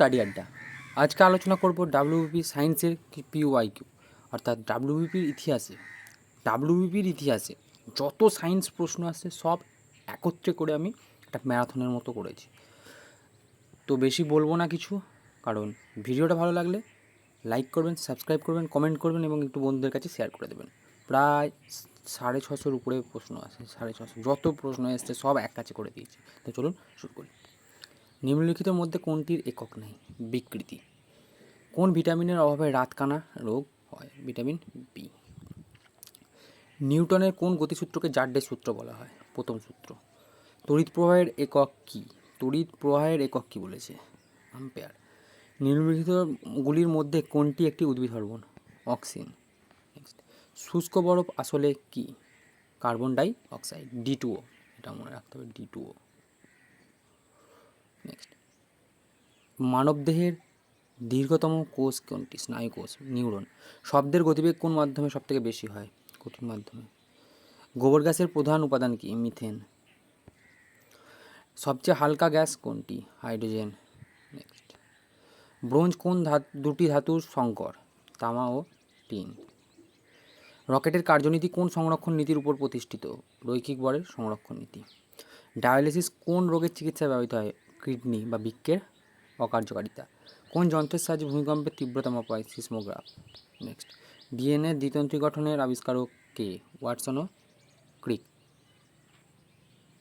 Study আড্ডা। আজকে আলোচনা করব ডাব্লিউবিপি সায়েন্সের পিওয়াই কিউ অর্থাৎ ডাব্লিউবিপির ইতিহাসে। ডাব্লিউবিপির ইতিহাসে যত সায়েন্স প্রশ্ন আসছে সব একত্রে করে আমি একটা ম্যারাথনের মতো করেছি। তো বেশি বলব না কিছু, কারণ ভিডিওটা ভালো লাগলে লাইক করবেন সাবস্ক্রাইব করবেন কমেন্ট করবেন এবং একটু বন্ধুদের কাছে শেয়ার করে দেবেন। প্রায় সাড়ে ছশোর উপরে প্রশ্ন আছে, সাড়ে ছশো, যত প্রশ্ন এসছে সব এক কাছে করে দিয়েছি। তো চলুন শুরু করি। নিম্নলিখিতের মধ্যে কোনটির একক নেই? বিকৃতি। কোন ভিটামিনের অভাবে রাতকানা রোগ হয়? ভিটামিন বি নিউটনের কোন গতিসূত্রকে জাড্ডের সূত্র বলা হয়? প্রথম সূত্র। তড়িৎ প্রবাহের একক কী? তড়িৎ প্রবাহের একক কী বলেছে? আম্পেয়ার। নিম্নলিখিতগুলির মধ্যে কোনটি একটি উদ্ভিদ হরমোন? অক্সিন। শুষ্ক বরফ আসলে কি? কার্বন ডাই অক্সাইড ডি টুও এটা মনে রাখতে হবে ডি টুও নেক্সট মানবদেহের দীর্ঘতম কোষ কোনটি? স্নায়ু কোষ, নিউরন। শব্দের গতিবেগ কোন মাধ্যমে সবথেকে বেশি হয়? কঠিন মাধ্যমে। গোবর গ্যাসের প্রধান উপাদান কি? মিথেন। সবচেয়ে হালকা গ্যাস কোনটি? হাইড্রোজেন। নেক্সট ব্রোঞ্জ কোন ধাতু, দুটি ধাতুর সংকর? তামা ও টিন। রকেটের কার্যনীতি কোন সংরক্ষণ নীতির উপর প্রতিষ্ঠিত? রৈখিক বরের সংরক্ষণ নীতি। ডায়ালিসিস কোন রোগের চিকিৎসায় ব্যবহৃত হয়? কিডনি বা বৃক্কের অকার্যকারিতা। কোন যন্ত্রের সাহায্যে ভূমিকম্পের তীব্রতা মাপা হয় সিসমোগ্রাফ? নেক্সট। ডিএনএ দ্বিতন্ত্রী গঠনের আবিষ্কারক কে? ওয়াটসন ও ক্রিক।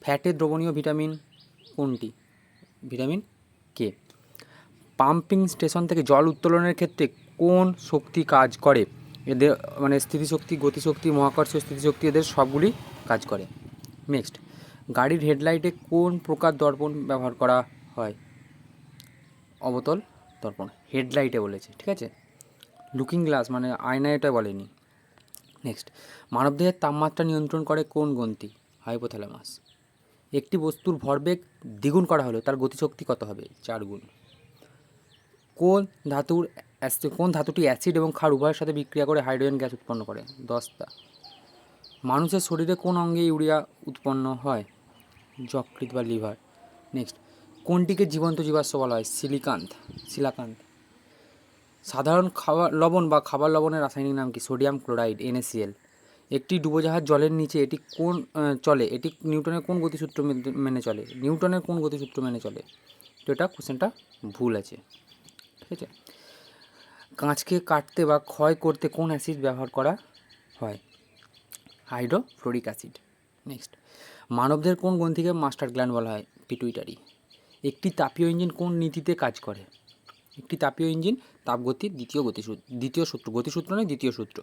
ফ্যাটে দ্রবণীয় ভিটামিন কোনটি? Vitamin K? পাম্পিং স্টেশন থেকে জল উত্তোলনের ক্ষেত্রে কোন শক্তি কাজ করে? এদের মানে স্থিতিশক্তি, গতিশক্তি, মহাকর্ষ স্থিতিশক্তি এদের সবগুলি কাজ করে। নেক্সট। গাড়ির হেডলাইটে কোন প্রকার দর্পণ ব্যবহার করা হয়? অবতল দর্পণ, হেডলাইটে বলেছে, ঠিক আছে? লুকিং গ্লাস মানে আয়না এটা বলেনি। নেক্সট, মানবদেহের তাপমাত্রা নিয়ন্ত্রণ করে কোন গ্রন্থি? হাইপোথ্যালামাস। একটি বস্তুর ভরবেগ দ্বিগুণ করা হলে তার গতিশক্তি কত হবে? চার গুণ। কোন ধাতুর কোন ধাতুটি অ্যাসিড এবং ক্ষার উভয়ের সাথে বিক্রিয়া করে হাইড্রোজেন গ্যাস উৎপন্ন করে? দস্তা মানুষের শরীরে কোন অঙ্গে ইউরিয়া উৎপন্ন হয়? যকৃৎ বা লিভার। নেক্সট কোনটিকে জীবন্ত জীবাশ্ম বলা হয়? সিলিকান্থ। সিলাকান্থ। সাধারণ খাবার লবণ বা খাবার লবণের রাসায়নিক নাম কি? সোডিয়াম ক্লোরাইড এনএসিএল একটি ডুবোজাহাজ জলের নিচে এটি কোন চলে? এটি নিউটনের কোন গতিসূত্র মেনে চলে? নিউটনের কোন গতিসূত্র মেনে চলে? তো এটা কোশ্চেনটা ভুল আছে। ঠিক আছে? কাঁচকে কাটতে বা ক্ষয় করতে কোন অ্যাসিড ব্যবহার করা হয়? হাইড্রোফ্লোরিক অ্যাসিড নেক্সট মানবদের কোন গ্রন্থিকে মাস্টার গ্ল্যান্ড বলা হয়? পিটুইটারি। একটি তাপীয় ইঞ্জিন কোন নীতিতে কাজ করে? একটি তাপীয় ইঞ্জিন তাপগতির দ্বিতীয় গতিসূত্র, দ্বিতীয় সূত্র, গতিসূত্র নয়, দ্বিতীয় সূত্র।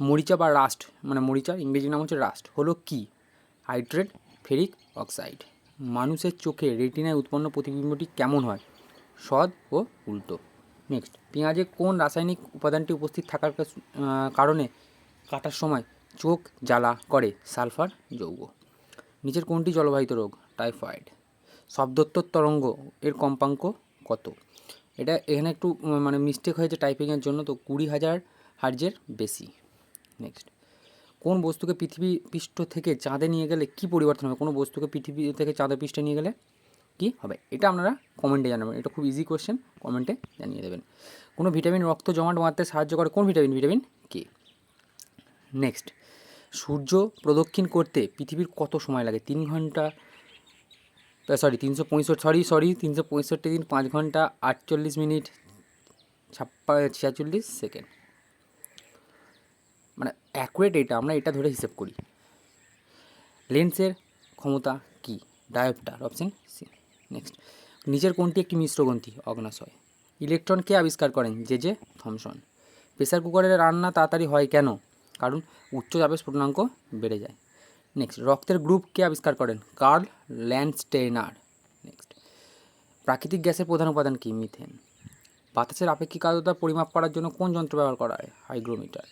মরিচা বা রাস্ট মানে মরিচার ইংরেজি নাম হচ্ছে রাস্ট, হলো কি? Hydrate ferric oxide. মানুষের চোখে রেটিনায় উৎপন্ন প্রতিবিম্বটি কেমন হয়? সৎ ও উল্টো। নেক্সট, পেঁয়াজে কোন রাসায়নিক উপাদানটি উপস্থিত থাকার কারণে কাটার সময় চোখ জ্বালা করে? সালফার, যৌগ। নিচের কোনটি জলবাহিত রোগ? টাইফয়েড। শব্দোত্তর তরঙ্গ এর কম্পাঙ্ক কত? এটা এখানে একটু মানে মিস্টেক হয়েছে টাইপিংয়ের জন্য, তো কুড়ি হাজার হার্জের বেশি। নেক্সট কোন বস্তুকে পৃথিবী পৃষ্ঠ থেকে চাঁদে নিয়ে গেলে কি পরিবর্তন হবে? কোনো বস্তুকে পৃথিবী থেকে চাঁদে পৃষ্ঠে নিয়ে গেলে কি হবে? এটা আপনারা কমেন্টে জানাবেন। এটা খুব ইজি কোশ্চেন কমেন্টে জানিয়ে দেবেন। কোনো ভিটামিন রক্ত জমাট বাঁধতে সাহায্য করে কোন ভিটামিন ভিটামিন কে নেক্সট সূর্য প্রদক্ষিণ করতে পৃথিবীর কত সময় লাগে? তিন ঘণ্টা সরি তিনশো পঁয়ষট্টি সরি সরি তিনশো পঁয়ষট্টি দিন পাঁচ ঘণ্টা আটচল্লিশ মিনিট, ছাপ্পা, ছিয়াচল্লিশ সেকেন্ড। মানে অ্যাকুরেট এটা, আমরা এটা ধরে হিসেব করি। লেন্সের ক্ষমতা কি? ডায়োপ্টার অপশন সি নেক্সট নিচের কোনটি একটি মিশ্র গ্রন্থি, অগ্নাশয়। ইলেকট্রন কে আবিষ্কার করেন জে জে থমসন। প্রেসার কুকারের রান্না তাড়াতাড়ি হয় কেন? কারণ উচ্চ চাপে স্ফুটনাঙ্ক বেড়ে যায়। নেক্সট রক্তের গ্রুপ কে আবিষ্কার করেন কার্ল ল্যান্ডস্টেনার নেক্সট প্রাকৃতিক গ্যাসের প্রধান উপাদান কি? মিথেন। বাতাসের আপেক্ষিক আর্দ্রতা পরিমাপ করার জন্য কোন যন্ত্র ব্যবহার করা হয়? হাইগ্রোমিটার।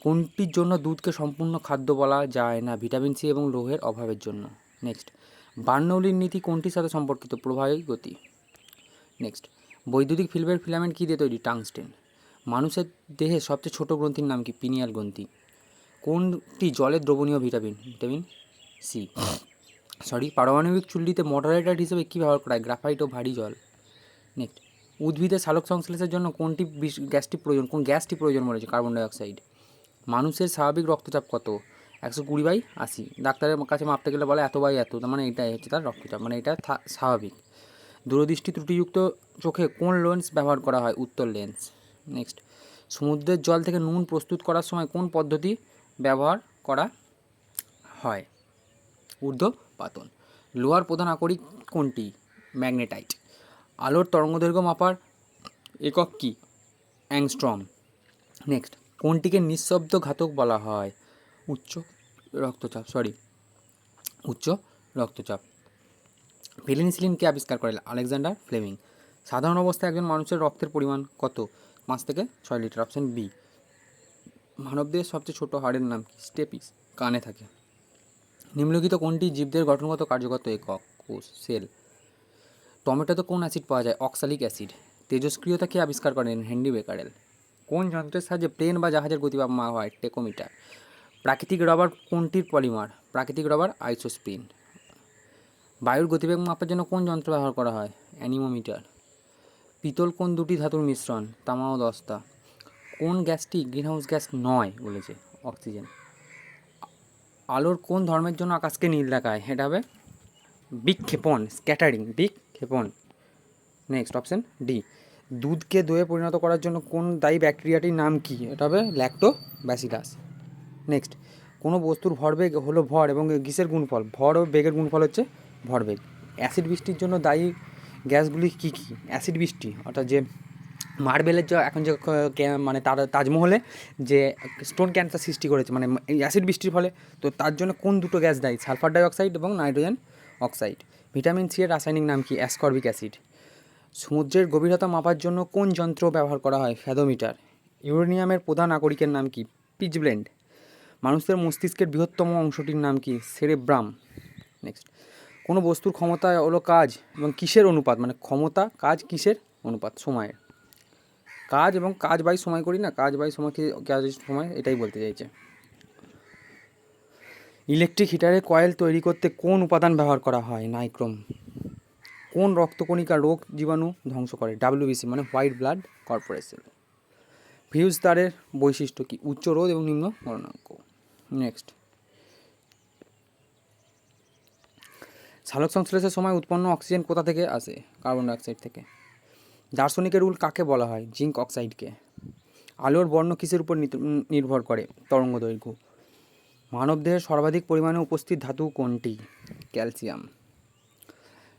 কোনটির জন্য দুধকে সম্পূর্ণ খাদ্য বলা যায় না? ভিটামিন সি এবং লোহের অভাবের জন্য। নেক্সট বার্নৌলির নীতি কোনটির সাথে সম্পর্কিত? প্রবাহী গতি। নেক্সট বৈদ্যুতিক ফিল্মের ফিলামেন্ট কী দিয়ে তৈরি? টাংস্টেন। মানুষের দেহে সবচেয়ে ছোট গ্রন্থির নাম কি? পিনিয়াল গ্রন্থি। কোনটি জলের দ্রবণীয় ভিটামিন? Vitamin C. সরি, পারমাণবিক চুল্লিতে মডারেটর হিসেবে কী ব্যবহার করা হয়? গ্রাফাইট ও ভারী জল। নেক্সট উদ্ভিদের সালোক সংশ্লেষের জন্য কোনটি গ্যাসটি প্রয়োজন? কোন গ্যাসটি প্রয়োজন বলেছে কার্বন ডাইঅক্সাইড। মানুষের স্বাভাবিক রক্তচাপ কত? একশো কুড়ি বাই আশি। ডাক্তারের কাছে মাপতে গেলে বলে এত বাই এত মানে এটাই হচ্ছে তার রক্তচাপ মানে এটা স্বাভাবিক। দূরদৃষ্টি ত্রুটিযুক্ত চোখে কোন লেন্স ব্যবহার করা হয়? উত্তর লেন্স। নেক্সট সমুদ্রের জল থেকে নুন প্রস্তুত করার সময় কোন পদ্ধতি ব্যবহার করা হয়? ঊর্ধ্বপাতন। লোহার প্রধান আকরিক কোনটি? ম্যাগনেটাইট। আলোর তরঙ্গদৈর্ঘ্য মাপার একক কি? অ্যাংস্ট্রম। নেক্সট কোনটিকে নিঃশব্দ ঘাতক বলা হয়? উচ্চ রক্তচাপ সরি উচ্চ রক্তচাপ। পেনিসিলিন কে আবিষ্কার করেন আলেকজান্ডার ফ্লেমিং। সাধারণ অবস্থায় একজন মানুষের রক্তের পরিমাণ কত? পাঁচ থেকে ছয় লিটার অপশন বি মানবদেহের সবচেয়ে ছোট হাড়ের নাম কি? স্টেপিস, কানে থাকে। নিম্নলিখিত কোনটি জীবদের গঠনগত কার্যগত একক? কোষ, সেল। টমেটোতে কোন অ্যাসিড পাওয়া যায়? Oxalic acid. তেজস্ক্রিয়তা কে আবিষ্কার করেন? Henry Becquerel. কোন যন্ত্রের সাহায্যে প্লেন বা জাহাজের গতি মাপা হয়? টেকোমিটার। প্রাকৃতিক রবার কোনটির পলিমার? প্রাকৃতিক রবার আইসোস্পিন। বায়ুর গতিবেগ মাপার জন্য কোন যন্ত্র ব্যবহার করা হয়? অ্যানিমোমিটার। পিতল কোন দুটি ধাতুর মিশ্রণ? তামা ও দস্তা। কোন গ্যাসটি গ্রিনহাউস গ্যাস নয় বলেছে, অক্সিজেন। আলোর কোন ধর্মের জন্য আকাশকে নীল দেখায়। এটা হবে বিক্ষেপণ, স্ক্যাটারিং, বিক্ষেপণ। নেক্সট অপশন ডি দুধকে দইয়ে পরিণত করার জন্য কোন দায়ী ব্যাকটেরিয়াটির নাম কি? এটা হবে ল্যাক্টো ব্যাসিলাস নেক্সট কোনো বস্তুর ভরবেগ হলো ভর এবং কিসের গুণফল। ভর ও বেগের গুণফল হচ্ছে ভরবেগ। অ্যাসিড বৃষ্টির জন্য দায়ী গ্যাসগুলি কী কী? অ্যাসিড বৃষ্টি, অর্থাৎ যে মার্বেলের যে এখন যে মানে তার, তাজমহলে যে স্টোন ক্যান্সার সৃষ্টি করেছে মানে অ্যাসিড বৃষ্টির ফলে, তো তার জন্য কোন দুটো গ্যাস দায়ী? সালফার ডাইঅক্সাইড এবং নাইট্রোজেন অক্সাইড। ভিটামিন সি এর রাসায়নিক নাম কি? Ascorbic acid. সমুদ্রের গভীরতা মাপার জন্য কোন যন্ত্র ব্যবহার করা হয়? ফ্যাদোমিটার। ইউরেনিয়ামের প্রধান নাগরিকের নাম কি? Pitchblende. মানুষের মস্তিষ্কের বৃহত্তম অংশটির নাম কি? সেরেব্রাম। নেক্সট। কোনো বস্তুর ক্ষমতা হলো কাজ এবং কিসের অনুপাত? মানে ক্ষমতা, কাজ, কিসের অনুপাত? সময়ের। কাজ এবং কাজ বাই সময় করি না, কাজ বাই সময় কাজ সময়, এটাই বলতে চাইছে। ইলেকট্রিক হিটারে কয়েল তৈরি করতে কোন উপাদান ব্যবহার করা হয়? নাইক্রোম। কোন রক্তকণিকা রোগ জীবাণু ধ্বংস করে? ডাব্লিউবিসি মানে হোয়াইট ব্লাড কর্পোরেশন। ফিউজ তারের বৈশিষ্ট্য কি? উচ্চ রোধ এবং নিম্ন গণনাঙ্ক নেক্সট। সালোক সংশ্লেষের সময় উৎপন্ন অক্সিজেন কোথা থেকে আসে? কার্বন ডাইঅক্সাইড থেকে। দার্শনিকের রুল কাকে বলা হয়? জিঙ্ক অক্সাইডকে। আলোর বর্ণ কিসের উপর নির্ভর করে? তরঙ্গ দৈর্ঘ্য। মানবদেহের সর্বাধিক পরিমাণে উপস্থিত ধাতু কোনটি? ক্যালসিয়াম।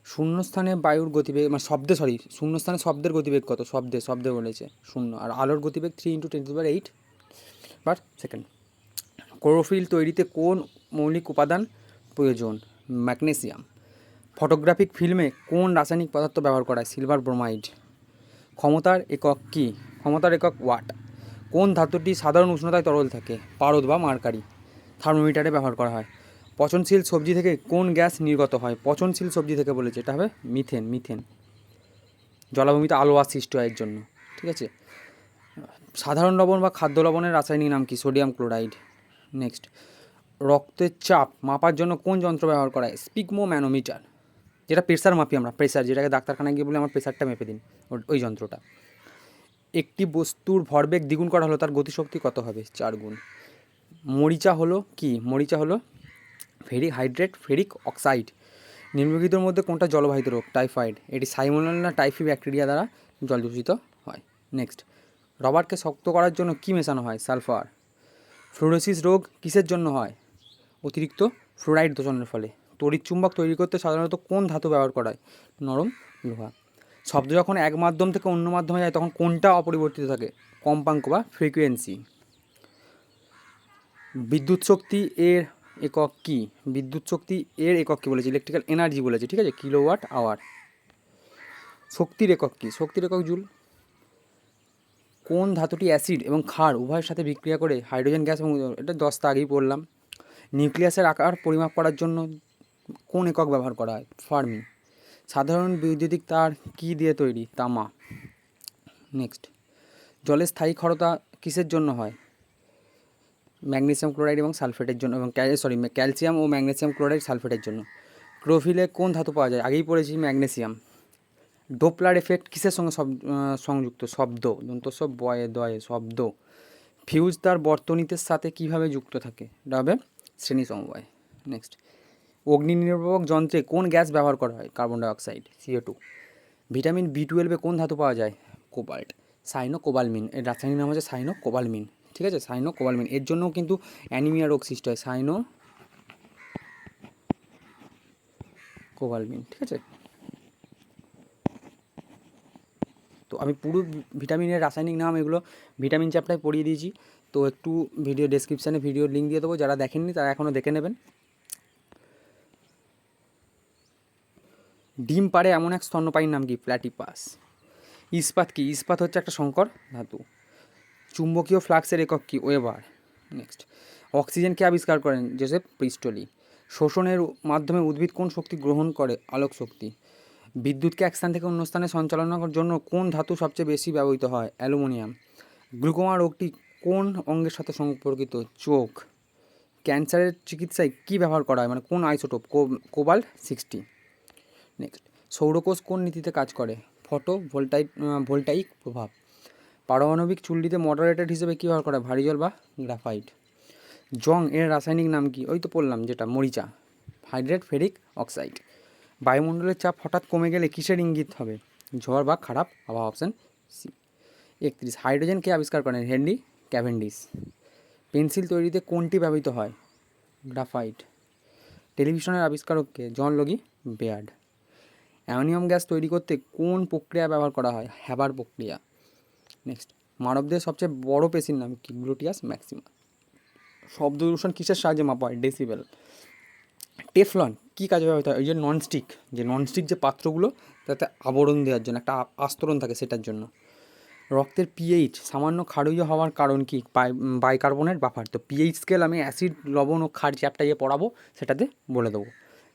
শূন্যস্থানে বায়ুর গতিবেগ মানে শব্দে, সরি, শূন্যস্থানে শব্দের গতিবেগ কত? শব্দে শব্দে বলেছে। শূন্য। আর আলোর গতিবেগ three into ten to eight bar second chlorophyll তৈরিতে কোন মৌলিক উপাদান প্রয়োজন? ম্যাগনেসিয়াম। ফটোগ্রাফিক ফিল্মে কোন রাসায়নিক পদার্থ ব্যবহার করা হয় সিলভার ব্রোমাইড। ক্ষমতার একক কি? ক্ষমতার একক ওয়াট কোন ধাতুটি সাধারণ উষ্ণতায় তরল থাকে? পারদ বা মার্কারি। থার্মোমিটারে ব্যবহার করা হয়। পচনশীল সবজি থেকে কোন গ্যাস নির্গত হয়? পচনশীল সবজি থেকে বলেছে, এটা হবে মিথেন মিথেন। জলাভূমিতে আলোয়া সৃষ্টি হয় এর জন্য, ঠিক আছে? সাধারণ লবণ বা খাদ্য লবণের রাসায়নিক নাম কি? Sodium chloride. নেক্সট। রক্তের চাপ মাপার জন্য কোন যন্ত্র ব্যবহার করা হয় স্পিকমো ম্যানোমিটার যেটা প্রেসার মাপি আমরা প্রেসার যেটাকে ডাক্তারখানায় গিয়ে বলে আমার প্রেসারটা মেপে দিন ওই যন্ত্রটা। একটি বস্তুর ভরবেগ দ্বিগুণ করা হলো, তার গতিশক্তি কত হবে? চার গুণ। মরিচা হলো কি? মরিচা হলো ফেরিক হাইড্রেট ফেরিক অক্সাইড। নিম্নলিখিতর মধ্যে কোনটা জলবাহিত রোগ? টাইফয়েড। এটি সাইমোনাল না টাইফি ব্যাকটেরিয়া দ্বারা জল দূষিত হয়। নেক্সট। রবারকে শক্ত করার জন্য কী মেশানো হয়? সালফার। ফ্লোরোসিস রোগ কিসের জন্য হয়? অতিরিক্ত ফ্লোরাইড দূষণের ফলে। তড়িৎ চুম্বক তৈরি করতে সাধারণত কোন ধাতু ব্যবহার করা হয়? নরম, লোহা। শব্দ যখন এক মাধ্যম থেকে অন্য মাধ্যমে যায়, তখন কোনটা অপরিবর্তিত থাকে? কম্পাঙ্ক বা ফ্রিকোয়েন্সি। বিদ্যুৎ শক্তি এর একক কি? বিদ্যুৎ শক্তি এর একক কি বলেছে? ইলেকট্রিক্যাল এনার্জি বলেছে, ঠিক আছে? কিলোওয়াট আওয়ার শক্তির একক কি? শক্তির একক জুল। কোন ধাতুটি অ্যাসিড এবং ক্ষার উভয়ের সাথে বিক্রিয়া করে হাইড্রোজেন, গ্যাস এবং এটা দশটা আগেই পড়লাম। নিউক্লিয়াসের আকার পরিমাপ করার জন্য কোন একক ব্যবহার করা হয়? ফার্মি। সাধারণ বৈদ্যুতিক তার কী দিয়ে তৈরি? তামা। নেক্সট। জলের স্থায়ী ক্ষরতা কিসের জন্য হয়? ম্যাগনেসিয়াম ক্লোরাইড এবং সালফেটের জন্য এবং সরি ক্যালসিয়াম ও ম্যাগনেসিয়াম ক্লোরাইড সালফেটের জন্য। ক্লোরোফিলে কোন ধাতু পাওয়া যায়? আগেই পড়েছি ম্যাগনেসিয়াম। ডোপলার এফেক্ট কিসের সঙ্গে সব সংযুক্ত? শব্দ। দন্তস্ব বয়ে দয়ে শব্দ। ফিউজ তার বর্তনীতের সাথে কীভাবে যুক্ত থাকে? এটা হবে শ্রেণি সমবায়। নেক্সট। অগ্নি নির্বাপক যন্ত্রে কোন গ্যাস ব্যবহার করা হয়? Carbon dioxide CO two vitamin B টুয়েলভে কোন ধাতু পাওয়া যায়? কোবাল্ট। সাইনো কোবালমিন এর রাসায়নিক নাম হচ্ছে সাইনো কোবালমিন ঠিক আছে? সাইনো কোবালমিন এর জন্যও কিন্তু অ্যানিমিয়া রোগ সৃষ্টি হয়। সাইনো কোবালমিন ঠিক আছে? তো আমি পুরো ভিটামিনের রাসায়নিক নাম এগুলো ভিটামিন চ্যাপ্টারে পড়িয়ে দিয়েছি। তো একটু ভিডিও ডেসক্রিপশানে ভিডিওর লিঙ্ক দিয়ে দেবো। যারা দেখেননি তারা এখনও দেখে নেবেন। ডিম পারে এমন এক স্তন্যপায়ীর নাম কি? প্ল্যাটিপাস ইস্পাত কি? ইস্পাত হচ্ছে একটা সংকর ধাতু। চুম্বকীয় ফ্লাক্সের একক কি? ওয়েবার নেক্সট অক্সিজেন অক্সিজেনকে আবিষ্কার করেন? জোসেফ প্রিস্টলি শোষণের মাধ্যমে উদ্ভিদ কোন শক্তি গ্রহণ করে? আলোক শক্তি। বিদ্যুৎকে এক স্থান থেকে অন্য স্থানে সঞ্চালনার জন্য কোন ধাতু সবচেয়ে বেশি ব্যবহৃত হয়? অ্যালুমিনিয়াম গ্লুকোমা রোগটি কোন অঙ্গের সাথে সম্পর্কিত? চোখ। ক্যান্সারের চিকিৎসায় কী ব্যবহার করা হয়? মানে কোন আইসোটোপ কোবাল সিক্সটি নেক্সট সৌরকোষ কোন নীতিতে কাজ করে? ফটো ভোল্টাইক ভোল্টাইক প্রভাব। পারমাণবিক চুল্লিতে মডারেটেড হিসেবে কী ব্যবহার করা ভারী জল বা গ্রাফাইট জং এর রাসায়নিক নাম কি? ওই তো বললাম যেটা, মরিচা। Hydrate, ferric, oxide. বায়ুমণ্ডলের চাপ হঠাৎ কমে গেলে কিসের ইঙ্গিত হবে? ঝড় বা খারাপ আবহাওয়া অপশান সি একত্রিশ হাইড্রোজেনকে আবিষ্কার করেন? হেনরি ক্যাভেন্ডিস পেন্সিল তৈরিতে কোনটি ব্যবহৃত হয়? গ্রাফাইট টেলিভিশনের আবিষ্কারককে জন লগি বেয়ার্ড। অ্যামোনিয়াম গ্যাস তৈরি করতে কোন প্রক্রিয়া ব্যবহার করা হয়? হ্যাবার প্রক্রিয়া। নেক্সট মানবদের সবচেয়ে বড় পেশির নাম কি? Gluteus maxima. শব্দ দূষণ কিসের সাহায্যে মাপা হয়? ডেসিবেল টেফলন, কী কাজে ব্যবহৃত হয়? ওই যে ননস্টিক যে ননস্টিক যে পাত্রগুলো, তাতে আবরণ দেওয়ার জন্য, একটা আস্তরণ থাকে সেটার জন্য। রক্তের পিএইচ সামান্য ক্ষারীয় হওয়ার কারণ কি? বাই- বাইকার্বনেট বাফার তো পিএইচ স্কেল আমি অ্যাসিড লবণ ও খার চ্যাপটা যে পড়াবো, সেটাতে বলে দেবো।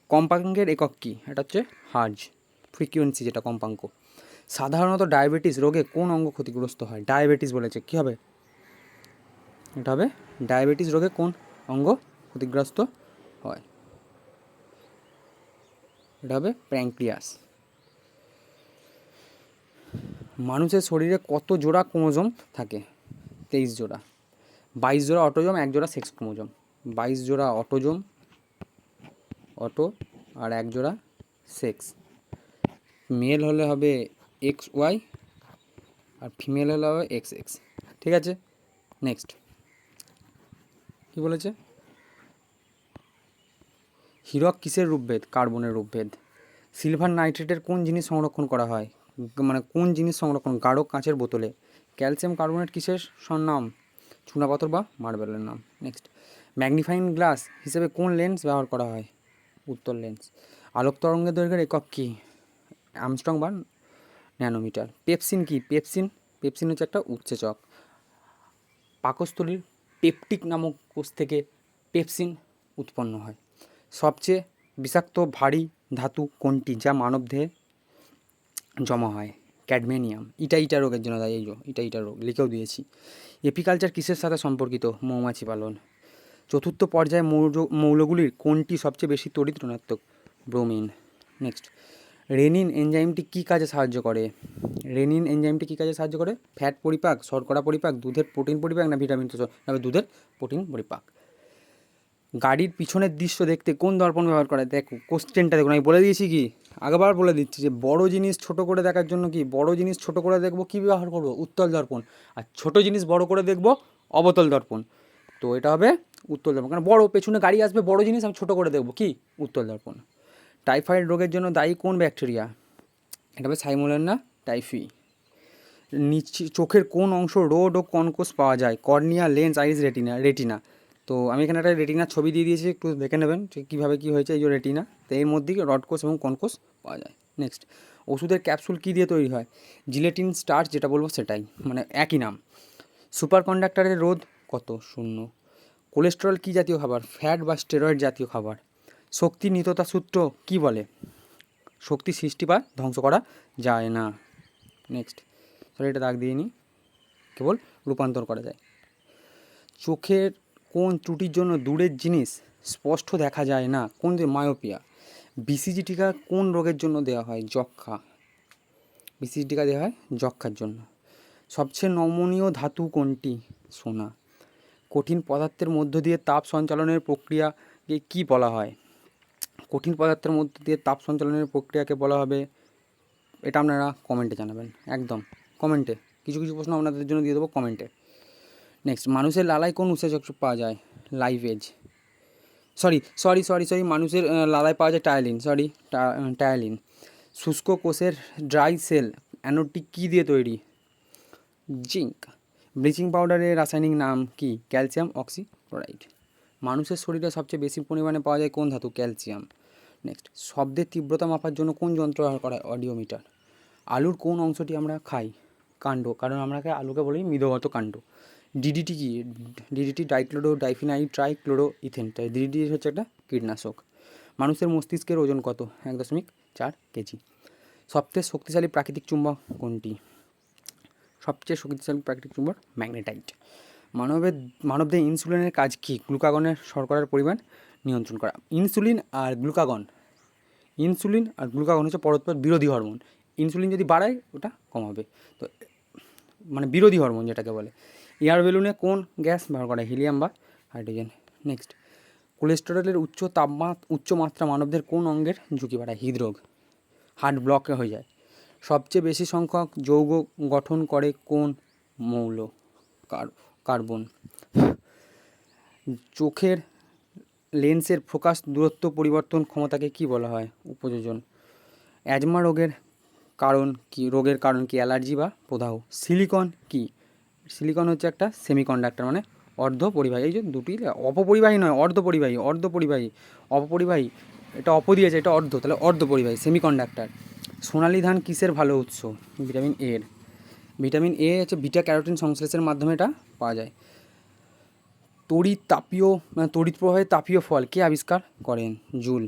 কম্পাঙ্কের একক কী? এটা হচ্ছে হার্জ। ফ্রিকুয়েন্সি যেটা কম্পাঙ্ক, সাধারণত ডায়াবেটিস রোগে কোন অঙ্গ ক্ষতিগ্রস্ত হয়? ডায়াবেটিস বলেছে, কী হবে? এটা হবে ডায়াবেটিস রোগে কোন অঙ্গ ক্ষতিগ্রস্ত হয়? এটা হবে প্র্যাঙ্ক্রিয়াস মানুষের শরীরে কত জোড়া ক্রোমোজোম থাকে? তেইশ জোড়া। বাইশ জোড়া অটোজোম, এক জোড়া সেক্স ক্রোমোজোম। বাইশ জোড়া অটোজোম, অটো আর এক জোড়া সেক্স। মেল হলে হবে এক্স ওয়াই আর ফিমেল হলে হবে এক্স এক্স ঠিক আছে? নেক্সট কী বলেছে? হীরক কিসের রূপভেদ? কার্বনের রূপভেদ। সিলভার নাইট্রেটের কোন জিনিস সংরক্ষণ করা হয়? মানে কোন জিনিস সংরক্ষণ? গাঢ় কাঁচের বোতলে। ক্যালসিয়াম কার্বনেট কিসের? নাম চুনাপাথর বা মার্বেলের নাম। নেক্সট ম্যাগনিফাইং গ্লাস হিসেবে কোন লেন্স ব্যবহার করা হয়? উত্তর লেন্স। আলোক তরঙ্গের দৈর্ঘ্যের একক কী? আমস্ট্রং বা ন্যানোমিটার পেপসিন কি? পেপসিন পেপসিন হচ্ছে একটা উৎসেচক। পাকস্থলীর পেপটিক নামক কোষ থেকে পেপসিন উৎপন্ন হয়। সবচেয়ে বিষাক্ত, ভারী ধাতু কোনটি? যা মানবদেহে জমা হয়। ক্যাডমেনিয়াম ইটা ইটা রোগের জন্য দায়ী। ইটা ইটা রোগ। লিখেও দিয়েছি। এপিকালচার কিসের সাথে সম্পর্কিত? মৌমাছি পালন। চতুর্থ পর্যায়ে মৌল মৌলগুলির কোনটি সবচেয়ে বেশি তড়িৎ ঋণাত্মক? ব্রোমিন। নেক্সট। রেনিন এনজাইমটি কী কাজে সাহায্য করে? রেনিন এনজাইমটি কী কাজে সাহায্য করে? ফ্যাট পরিপাক, শর্করা পরিপাক, দুধের প্রোটিন পরিপাক না ভিটামিন না, দুধের প্রোটিন পরিপাক? গাড়ির পিছনের দৃশ্য দেখতে কোন দর্পণ ব্যবহার করে? দেখো কোশ্চেনটা দেখুন, আমি বলে দিয়েছি কি? আগেবার বলে দিচ্ছি যে, বড় জিনিস ছোট করে দেখার জন্য কি? বড় জিনিস ছোট করে দেখব, কী ব্যবহার করব? উত্তল দর্পণ। আর ছোট জিনিস বড় করে দেখব, অবতল দর্পণ। তো এটা হবে উত্তল দর্পণ। কারণ বড়, পেছনে গাড়ি আসবে, বড় জিনিস আমি ছোট করে দেখব, কি? উত্তল দর্পণ। টাইফয়েড রোগের জন্য দায়ী কোন ব্যাকটেরিয়া? এটা হবে সাইমোলেনা টাইফি নিচে চোখের কোন অংশ রোড ও কনকোস পাওয়া যায়? কর্নিয়া, লেন্স, আইস, রেটিনা রেটিনা। তো আমি এখানে একটা রেটিনার ছবি দিয়ে দিয়েছি, একটু দেখে নেবেন যে কীভাবে কী হয়েছে এই যে রেটিনা। তো এর মধ্যে রড কোষ এবং কনকোষ পাওয়া যায়? নেক্সট ওষুধের ক্যাপসুল কী দিয়ে তৈরি হয়? জিলেটিন স্টার্চ, যেটা বলব সেটাই মানে একই নাম। সুপার কন্ডাক্টারের রোধ কত? শূন্য। কোলেস্টেরল কী জাতীয় খাবার? ফ্যাট বা স্টেরয়েড জাতীয় খাবার। শক্তি নিততা সূত্র কী বলে? শক্তি সৃষ্টি বা ধ্বংস করা যায় না। নেক্সট তাহলে এটা দাগ দিয়ে নিই কেবল রূপান্তর করা যায়। চোখের কোন ত্রুটির জন্য দূরের জিনিস স্পষ্ট দেখা যায় না? কোন মায়োপিয়া। বিসিজি টিকা কোন রোগের জন্য দেওয়া হয়? যক্ষা বিসিজি টিকা দেওয়া হয় যক্ষার জন্য। সবচেয়ে নমনীয় ধাতু কোনটি? সোনা। কঠিন পদার্থের মধ্য দিয়ে তাপ সঞ্চালনের প্রক্রিয়াকে কী বলা হয়? কঠিন পদার্থের মধ্য দিয়ে তাপ সঞ্চালনের প্রক্রিয়াকে বলা হবে, এটা আপনারা কমেন্টে জানাবেন, একদম কমেন্টে কিছু কিছু প্রশ্ন আপনাদের জন্য দিয়ে দেবো কমেন্টে নেক্সট মানুষের লালায় কোন উৎসেচক পাওয়া যায়? লাইভেজ সরি সরি সরি সরি মানুষের লালায় পাওয়া যায় টায়ালিন সরি টায়ালিন শুষ্ক কোষের ড্রাই সেল অ্যানোডটি কী দিয়ে তৈরি? জিঙ্ক ব্লিচিং পাউডারের রাসায়নিক নাম কি? ক্যালসিয়াম অক্সিক্লোরাইড মানুষের শরীরে সবচেয়ে বেশি পরিমাণে পাওয়া যায় কোন ধাতু? ক্যালসিয়াম। নেক্সট, শব্দের তীব্রতা মাপার জন্য কোন যন্ত্র ব্যবহার করা হয়? অডিওমিটার। আলুর কোন অংশটি আমরা খাই? কাণ্ড। কারণ আমরা আলুকে বলি মৃদগত কাণ্ড। ডিডিটি কি? DDT dichloro diphenyl trichloro ethane DDT হচ্ছে একটা কীটনাশক। মানুষের মস্তিষ্কের ওজন কত? এক দশমিক চার কেজি। সবচেয়ে শক্তিশালী প্রাকৃতিক চুম্বক কোনটি? সবচেয়ে শক্তিশালী প্রাকৃতিক চুম্বক ম্যাগনেটাইট। মানবের মানবদের ইনসুলিনের কাজ কী? গ্লুকাগনের শর্করার পরিমাণ নিয়ন্ত্রণ করা। ইনসুলিন আর গ্লুকাগন। ইনসুলিন আর গ্লুকাগন হচ্ছে পরস্পর বিরোধী হরমোন। ইনসুলিন যদি বাড়ায়, ওটা কমাবে তো মানে বিরোধী হরমোন যেটাকে বলে। এয়ার বেলুনে কোন গ্যাস ব্যবহার করা হিলিয়াম বা হাইড্রোজেন? নেক্সট। কোলেস্টেরলের উচ্চ তাপমাত্রা উচ্চ মাত্রা মানবদের কোন অঙ্গের ঝুঁকি বাড়ায়? হৃদরোগ। হার্ট ব্লকে হয়ে যায়। সবচেয়ে বেশি সংখ্যক যৌগ গঠন করে কোন মৌল? Car carbon. চোখের লেন্সের ফোকাস দূরত্ব পরিবর্তন ক্ষমতাকে কি বলা হয়? উপযোজন। অ্যাজমা রোগের কারণ কি? রোগের কারণ কি? অ্যালার্জি বা প্রদাহ। সিলিকন কি? সিলিকন হচ্ছে একটা সেমিকন্ডাক্টর মানে অর্ধ পরিবাহী এই যে দুটি অপপরিবাহী নয় অর্ধ পরিবাহী অর্ধ পরিবাহী অপপরিবাহী। এটা অপ দিয়েছে এটা অর্ধ। তাহলে অর্ধ পরিবাহী সেমিকন্ডাক্টর। সোনালী ধান কিসের ভালো উৎস? ভিটামিন এর। ভিটামিন এ হচ্ছে বিটা ক্যারোটিন সংশ্লেষের মাধ্যমে এটা পাওয়া যায়। তড়িৎ তাপীয় মানে তড়িৎ প্রবাহে তাপীয় ফল কে আবিষ্কার করেন? জুল।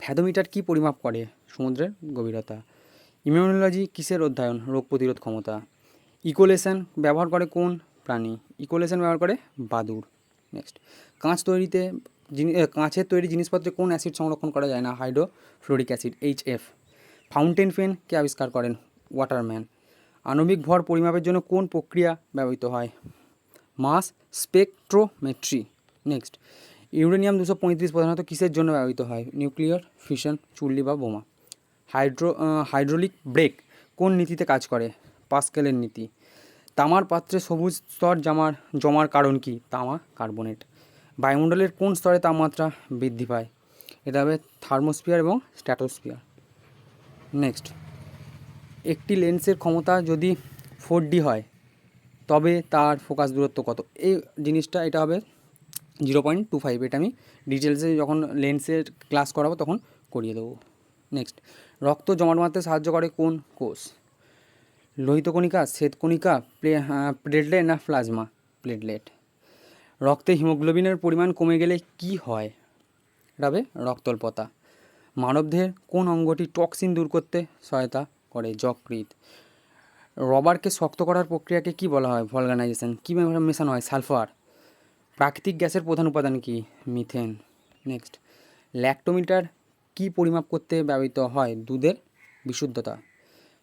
ফ্যাদোমিটার কি পরিমাপ করে? সমুদ্রের গভীরতা। ইমিউনোলজি কিসের অধ্যয়ন? রোগ প্রতিরোধ ক্ষমতা। ইকোলেশন ব্যবহার করে কোন প্রাণী? ইকোলেশন ব্যবহার করে বাদুড়। নেক্সট। কাঁচ তৈরিতে কাঁচের তৈরি জিনিসপত্রে কোন অ্যাসিড সংরক্ষণ করা যায় না? Hydrofluoric acid, H F. Fountain pen কে আবিষ্কার করেন? ওয়াটারম্যান। আণবিক ভর পরিমাপের জন্য কোন প্রক্রিয়া ব্যবহৃত হয়? Mass spectrometry. নেক্সট। ইউরেনিয়াম দুশো পঁয়ত্রিশ প্রধানত কিসের জন্য ব্যবহৃত হয়? নিউক্লিয়ার ফিশন চুল্লি বা বোমা। হাইড্রো হাইড্রোলিক ব্রেক কোন নীতিতে কাজ করে? পাস্কেলের নীতি। তামার পাত্রে সবুজ স্তর জামার, জমার কারণ কি? তামা, কার্বনেট। বায়ুমণ্ডলের কোন স্তরে তাপমাত্রা বৃদ্ধি পায়? এটা হবে থার্মোস্ফিয়ার এবং স্ট্যাটোস্ফিয়ার। নেক্সট। একটি লেন্সের ক্ষমতা যদি ফোর ডি হয়, তবে তার ফোকাস দূরত্ব কত? এই জিনিসটা, এটা হবে জিরো পয়েন্ট টু ফাইভ এটা আমি ডিটেলসে যখন লেন্সের ক্লাস করাবো তখন করিয়ে দেবো। নেক্সট রক্ত জমাট বাঁধতে সাহায্য করে কোন কোষ? লোহিত কণিকা শ্বেতকণিকা প্লে প্লেটলেট না প্লাজমা প্লেটলেট রক্তে হিমোগ্লোবিনের পরিমাণ কমে গেলে কি হয়? এটা হবে রক্তল্পতা মানবদেহের কোন অঙ্গটি টক্সিন দূর করতে সহায়তা করে যকৃৎ। রবারকে শক্ত করার প্রক্রিয়াকে কি বলা হয়? ভলগানাইজেশন। কী মেশানো হয়? সালফার। প্রাকৃতিক গ্যাসের প্রধান উপাদান কি? মিথেন। নেক্সট। ল্যাক্টোমিটার কি পরিমাপ করতে ব্যবহৃত হয়? দুধের বিশুদ্ধতা।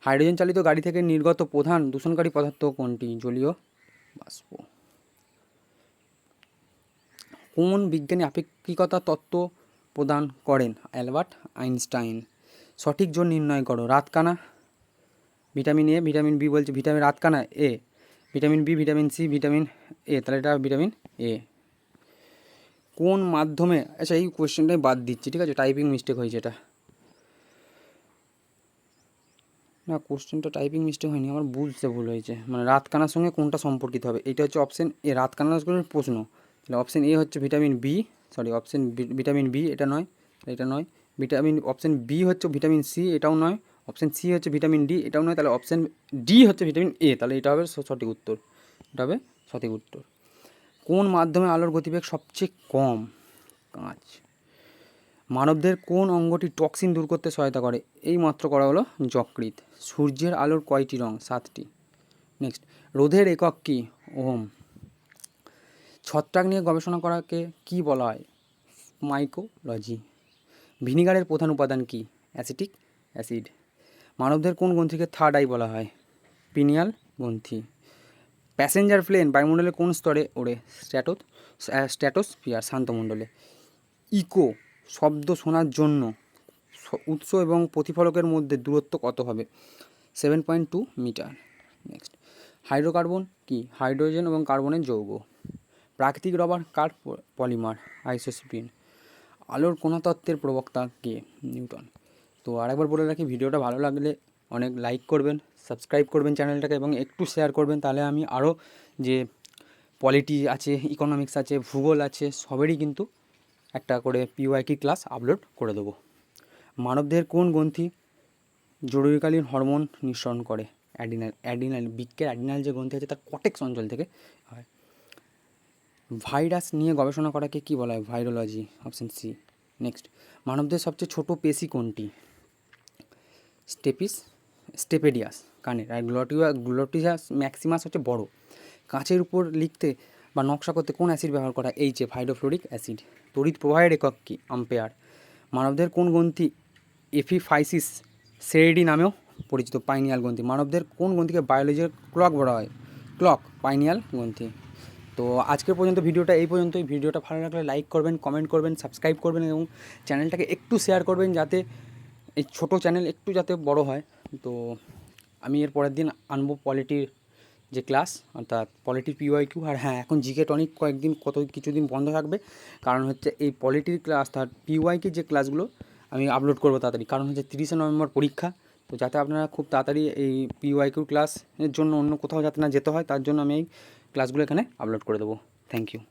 হাইড্রোজেন চালিত গাড়ি থেকে নির্গত প্রধান দূষণকারী পদার্থ কোনটি? জলীয় বাষ্প। কোন বিজ্ঞানী আপেক্ষিকতা তত্ত্ব প্রদান করেন? Albert Einstein. সঠিক জোর নির্ণয় করো। রাতকানা ভিটামিন এ ভিটামিন বি বলছে, ভিটামিন রাতকানা A vitamin B vitamin C vitamin A তাহলে এটা ভিটামিন এ কোন মাধ্যমে আচ্ছা এই কোয়েশ্চেনটাই বাদ দিচ্ছি, ঠিক আছে? টাইপিং মিস্টেক হয়েছে এটা। না কোশ্চেনটা টাইপিং মিস্টেক হয়নি, আমার বুঝতে ভুল হয়েছে। মানে রাতকানার সঙ্গে কোনটা সম্পর্কিত হবে? এটা হচ্ছে অপশন এ রাতকানার প্রশ্ন। তাহলে অপশন এ হচ্ছে vitamin B sorry option vitamin B এটা নয় এটা নয় ভিটামিন অপশন বি হচ্ছে ভিটামিন সি এটাও নয় অপশন সি হচ্ছে ভিটামিন ডি, এটাও নয়, তাহলে অপশান ডি হচ্ছে ভিটামিন এ, তাহলে এটা হবে সঠিক উত্তর। এটা হবে সঠিক উত্তর। কোন মাধ্যমে আলোর গতিবেগ সবচেয়ে কম? কাঁচ। মানবদের কোন অঙ্গটি টক্সিন দূর করতে সহায়তা করে? এই মাত্র করা হলো যকৃত সূর্যের আলোর কয়টি রং? সাতটি। নেক্সট, রোধের একক কি? ওহম। ছত্রাক নিয়ে গবেষণা করাকে কি বলা হয়? মাইকোলজি। ভিনিগারের প্রধান উপাদান কি? Acetic acid. মানবদের কোন গ্রন্থিকে থার্ড আই বলা হয়? পিনিয়াল গ্রন্থি। প্যাসেঞ্জার প্লেন বায়ুমণ্ডলে কোন স্তরে ওড়ে? স্ট্যাটো স্ট্যাটোস্ফিয়ার, শান্তমণ্ডলে। ইকো শব্দ শোনার জন্য উৎস এবং প্রতিফলকের মধ্যে দূরত্ব কত হবে? Seven point two meter next hydrocarbon কি? হাইড্রোজেন এবং কার্বনের যৌগ। প্রাকৃতিক রবার কার পলিমার? আইসোসিপিন। আলোর কোন তত্ত্বের প্রবক্তা কে? নিউটন। তো আরেকবার বলে রাখি, ভিডিওটা ভালো লাগলে অনেক লাইক করবেন সাবস্ক্রাইব করবেন চ্যানেলটাকে এবং একটু শেয়ার করবেন। তাহলে আমি আরও যে পলিটি আছে ইকোনমিক্স আছে, ভূগোল আছে, সবেরই কিন্তু একটা করে পিওয়াইকি ক্লাস আপলোড করে দেবো। মানবদেহের কোন গ্রন্থি জরুরিকালীন হরমোন নিঃসরণ করে? অ্যাডিনাল অ্যাডিনাল বৃক্কের অ্যাডিনাল যে গ্রন্থি আছে, তার কটেক্স অঞ্চল থেকে হয়। ভাইরাস নিয়ে গবেষণা করাকে কি বলা হয়? ভাইরোলজি অপশন সি নেক্সট মানবদের সবচেয়ে ছোট পেশি কোনটি? স্টেপিস, স্টেপেডিয়াস কানের। আর গ্লোটিয়া গ্লোটিয়াস ম্যাক্সিমাস হচ্ছে বড়। কাঁচের উপর লিখতে বা নকশা করতে কোন অ্যাসিড ব্যবহার করা? এই যে হাইড্রোফ্লোরিক অ্যাসিড। তড়িৎ প্রবাহের একক কি? আম্পেয়ার। মানবদের কোন গ্রন্থি এফিফাইসিস সেরেডি নামেও পরিচিত? পাইনিয়াল গ্রন্থি। মানবদের কোন গ্রন্থিকে বায়োলজির ক্লক বলা হয়? ক্লক, পাইনিয়াল গ্রন্থি। তো আজকের পর্যন্ত ভিডিওটা এই পর্যন্তই। ভিডিওটা ভালো লাগলে লাইক করবেন, কমেন্ট করবেন, সাবস্ক্রাইব করবেন এবং চ্যানেলটাকে একটু শেয়ার করবেন যাতে এই ছোট চ্যানেল একটু যাতে বড় হয়, তো আমি এর পরের দিন আনব পলিটির যে ক্লাস অর্থাৎ পলিটির পিওয়াই কিউ আর হ্যাঁ এখন জিকে টনিক কয়েকদিন, কত কিছুদিন বন্ধ থাকবে। কারণ হচ্ছে এই পলিটির ক্লাস অর্থাৎ পিওয়াইকে যে ক্লাসগুলো আমি আপলোড করব তাড়াতাড়ি। কারণ হচ্ছে তিরিশে নভেম্বর পরীক্ষা, তো যাতে আপনারা খুব তাড়াতাড়ি এই পিওয়াই কিউ ক্লাসের জন্য অন্য কোথাও যাতে না যেতে হয়, তার জন্য আমি এই ক্লাসগুলো এখানে আপলোড করে দেবো। Thank you